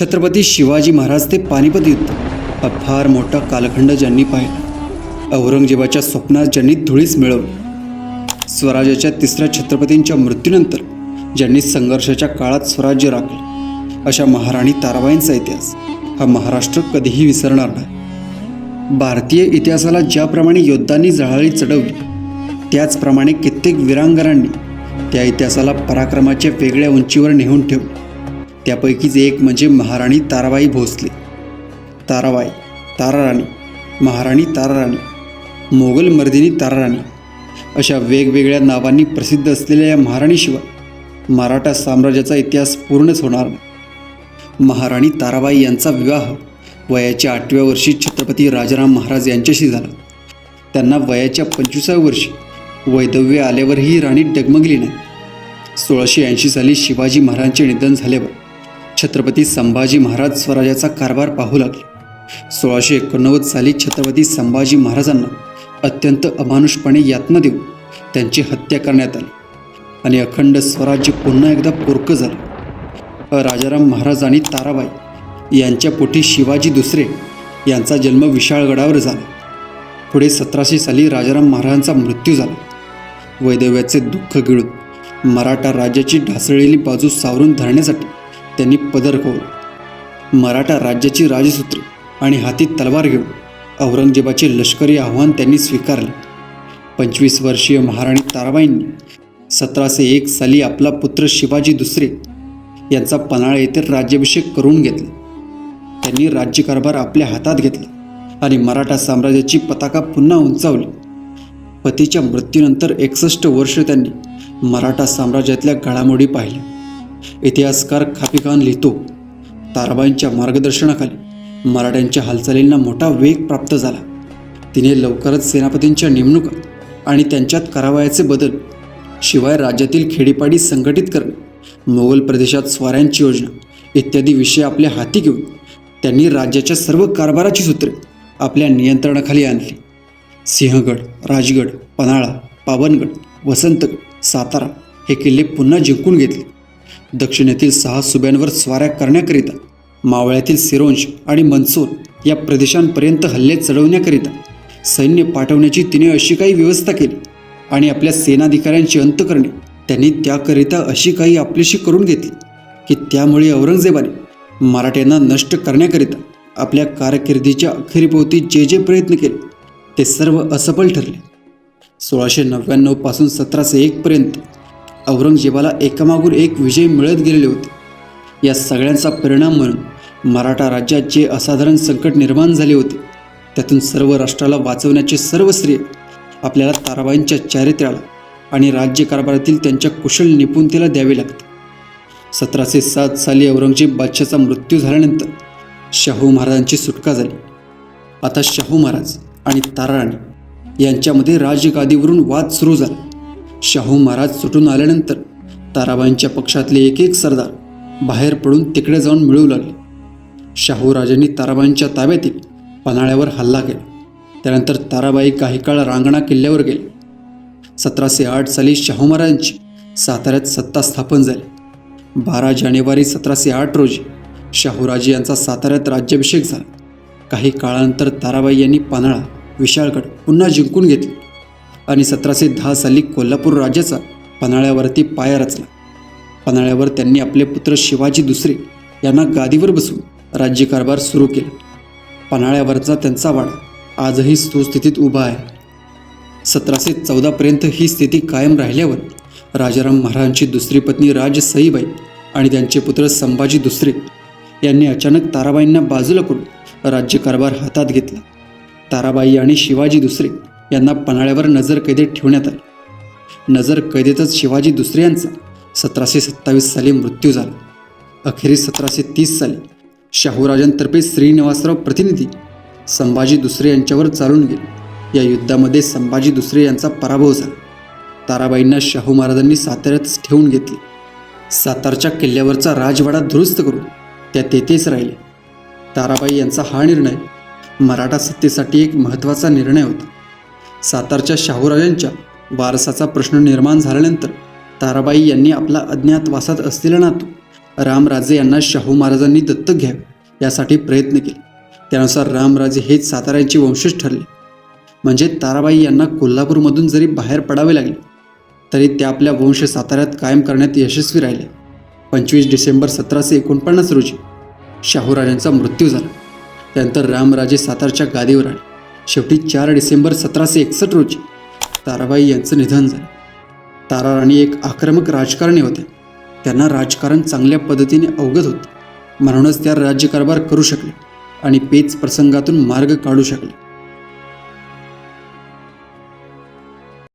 छत्रपती शिवाजी महाराज ते पानिपत युद्ध. हा फार मोठा कालखंड ज्यांनी पाहिला. औरंगजेबाच्या स्वप्नात ज्यांनी धुळीस मिळवली. स्वराज्याच्या तिसऱ्या छत्रपतींच्या मृत्यूनंतर ज्यांनी संघर्षाच्या काळात स्वराज्य राखले. अशा महाराणी ताराबाईंचा इतिहास. हा महाराष्ट्र कधीही विसरणार नाही. भारतीय इतिहासाला ज्याप्रमाणे योद्धांनी जळाळी चढवली त्याचप्रमाणे कित्येक वीरांगनांनी त्या इतिहासाला पराक्रमाच्या वेगळ्या उंचीवर नेऊन ठेवले. त्यापैकीच एक म्हणजे महाराणी ताराबाई भोसले. ताराबाई ताराराणी महाराणी ताराराणी मोगल मर्दिनी ताराराणी अशा वेगवेगळ्या नावांनी प्रसिद्ध असलेल्या या महाराणीशिवाय मराठा साम्राज्याचा इतिहास पूर्णच होणार नाही. महाराणी ताराबाई यांचा विवाह वयाच्या आठव्या वर्षी छत्रपती राजाराम महाराज यांच्याशी झाला. त्यांना वयाच्या पंचवीसाव्या वर्षी वैदव्य आल्यावरही राणी डगमगली नाही. सोळाशे ऐंशी साली शिवाजी महाराजांचे निधन झाल्यावर छत्रपती संभाजी महाराज स्वराज्याचा कारभार पाहू लागले. सोळाशे एकोणनव्वद साली छत्रपती संभाजी महाराजांना अत्यंत अमानुषपणे यातना देऊन त्यांची हत्या करण्यात आली. आणि अखंड स्वराज्य पुन्हा एकदा पोरकं झालं. राजाराम महाराज आणि ताराबाई यांच्या पोटी शिवाजी दुसरे यांचा जन्म विशाळगडावर झाला. पुढे सतराशे साली राजाराम महाराजांचा मृत्यू झाला. वैदव्याचे दुःख गिळून मराठा राज्याची ढासळलेली बाजू सावरून धरण्यासाठी त्यांनी पदर कवलं मराठा राज्याची राजसूत्रे आणि हाती तलवार घेऊन औरंगजेबाचे लष्करी आव्हान त्यांनी स्वीकारले. पंचवीस वर्षीय महाराणी ताराबाईंनी सतराशे एक साली आपला पुत्र शिवाजी दुसरे यांचा पन्हाळा येथे राज्याभिषेक करून घेतला. त्यांनी राज्यकारभार आपल्या हातात घेतला आणि मराठा साम्राज्याची पताका पुन्हा उंचावली. पतीच्या मृत्यूनंतर एकसष्ट वर्ष त्यांनी मराठा साम्राज्यातल्या घडामोडी पाहिल्या. इतिहासकार खापिकान लिहितो ताराबाईंच्या मार्गदर्शनाखाली मराठ्यांच्या हालचालींना मोठा वेग प्राप्त झाला. तिने लवकरच सेनापतींच्या नेमणुका आणि त्यांच्यात करावयाचे बदल शिवाय राज्यातील खेडीपाडी संघटित करणे मोगल प्रदेशात स्वाऱ्यांची योजना इत्यादी विषय आपल्या हाती घेऊन त्यांनी राज्याच्या सर्व कारभाराची सूत्रे आपल्या नियंत्रणाखाली आणली. सिंहगड राजगड पन्हाळा पावनगड वसंतगड सातारा हे किल्ले पुन्हा जिंकून घेतले. दक्षिणेतील सहा सुब्यांवर स्वाऱ्या करण्याकरिता मावळ्यातील सिरोंश आणि मनसूर या प्रदेशांपर्यंत हल्ले चढवण्याकरिता सैन्य पाठवण्याची तिने अशी काही व्यवस्था केली आणि आपल्या सेनाधिकाऱ्यांची अंत करणे त्यांनी त्याकरिता अशी काही आपलीशी करून घेतली की त्यामुळे औरंगजेबाने मराठ्यांना नष्ट करण्याकरिता आपल्या कारकिर्दीच्या अखेरीभोवती जे जे प्रयत्न केले ते सर्व असफल ठरले. सोळाशे नव्याण्णवपासून सतराशे एक पर्यंत औरंगजेबाला एकामागून एक विजय मिळत गेलेले होते. या सगळ्यांचा परिणाम म्हणून मराठा राज्यात जे असाधारण संकट निर्माण झाले होते त्यातून सर्व राष्ट्राला वाचवण्याचे सर्व श्रेय आपल्याला ताराबाईंच्या चारित्र्याला आणि राज्यकारभारातील त्यांच्या कुशल निपुणतेला द्यावे लागते. सतराशे सात साली औरंगजेब बादशाचा मृत्यू झाल्यानंतर शाहू महाराजांची सुटका झाली. आता शाहू महाराज आणि ताराराणी यांच्यामध्ये राजगादीवरून वाद सुरू झाला. शाहू महाराज सुटून आल्यानंतर ताराबाईंच्या पक्षातले एक एक सरदार बाहेर पडून तिकडे जाऊन मिळू लागले. शाहू राजांनी ताराबाईंच्या ताब्यातील पन्हाळ्यावर हल्ला केला. त्यानंतर ताराबाई काही काळ रांगणा किल्ल्यावर गेले. सतराशे आठ साली शाहू महाराजांची साताऱ्यात सत्ता स्थापन झाली. बारा जानेवारी सतराशे आठ रोजी शाहूराजे यांचा साताऱ्यात राज्याभिषेक झाला. काही काळानंतर ताराबाई यांनी पन्हाळा विशाळगड पुन्हा जिंकून घेतले. आणि सतराशे दहा साली कोल्हापूर राज्याचा पन्हाळ्यावरती पाया रचला. पन्हाळ्यावर त्यांनी आपले पुत्र शिवाजी दुसरे यांना गादीवर बसवून राज्यकारभार सुरू केला. पन्हाळ्यावरचा त्यांचा वाडा आजही सुस्थितीत उभा आहे. सतराशे चौदापर्यंत ही स्थिती कायम राहिल्यावर राजाराम महाराजांची दुसरी पत्नी राजसईबाई आणि त्यांचे पुत्र संभाजी दुसरे यांनी अचानक ताराबाईंना बाजूला करून राज्यकारभार हातात घेतला. ताराबाई आणि शिवाजी दुसरे यांना पन्हाळ्यावर नजर कैदेत ठेवण्यात आले. नजरकैदेतच शिवाजी दुसरे यांचा सतराशे सत्तावीस साली मृत्यू झाला. अखेरीस सतराशे तीस साली शाहूराजांतर्फे श्रीनिवासराव प्रतिनिधी संभाजी दुसरे यांच्यावर चालून गेले. या युद्धामध्ये संभाजी दुसरे यांचा पराभव झाला. ताराबाईंना शाहू महाराजांनी साताऱ्यातच ठेवून घेतले. सातारच्या किल्ल्यावरचा राजवाडा दुरुस्त करून त्या तेथेच राहिले. ताराबाई यांचा हा निर्णय मराठा सत्तेसाठी एक महत्त्वाचा निर्णय होता. सातारच्या शाहूराजांच्या वारसाचा प्रश्न निर्माण झाल्यानंतर ताराबाई यांनी आपला अज्ञातवासात असलेला नातू रामराजे यांना शाहू महाराजांनी दत्तक घ्यावे यासाठी प्रयत्न केले. त्यानुसार रामराजे हेच साताऱ्यांचे वंशज ठरले. म्हणजे ताराबाई यांना कोल्हापूरमधून जरी बाहेर पडावे लागले तरी त्या आपल्या वंश साताऱ्यात कायम करण्यात यशस्वी राहिले. पंचवीस डिसेंबर सतराशे एकोणपन्नास रोजी शाहूराजांचा मृत्यू झाला. त्यानंतर रामराजे सातारच्या गादीवर आले. शेवटी चार डिसेंबर सतराशे एकसष्ट रोजी ताराबाई यांचं निधन झालं. तारा राणी एक आक्रमक राजकारणी होत्या. त्यांना राजकारण चांगल्या पद्धतीने अवगत होते. म्हणूनच त्या राज्यकारभार करू शकले आणि पेच प्रसंगातून मार्ग काढू शकले.